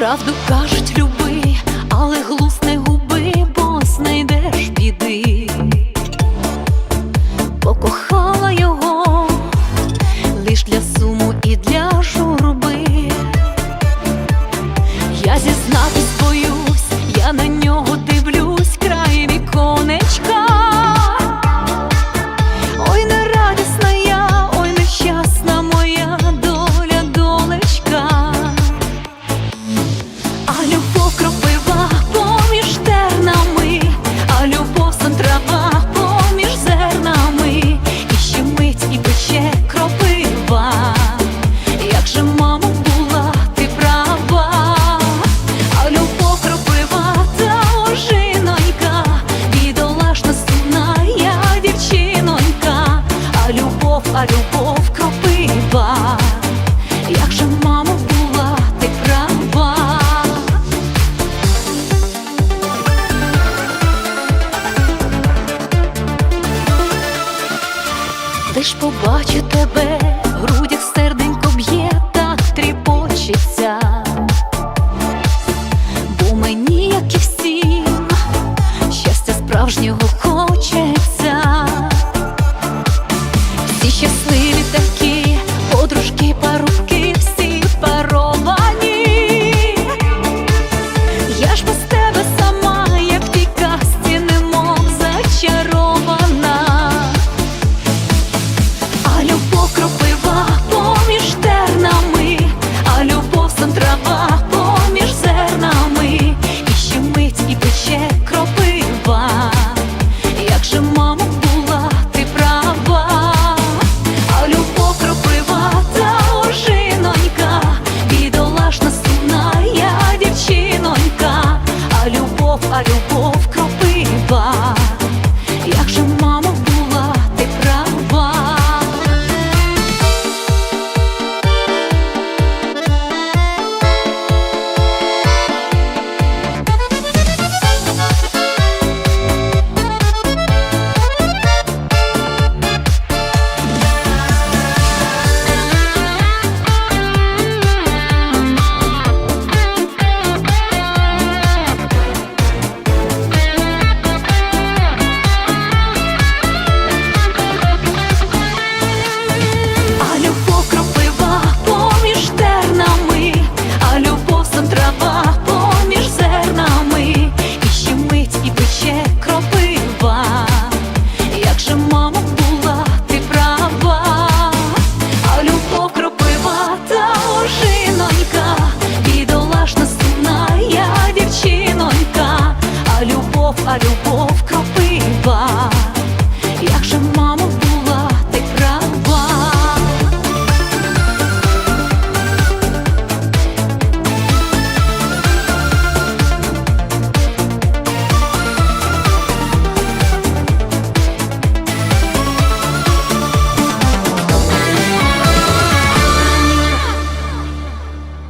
правду кажуть, люби, але глупо 그럼 лиш побачу тебе.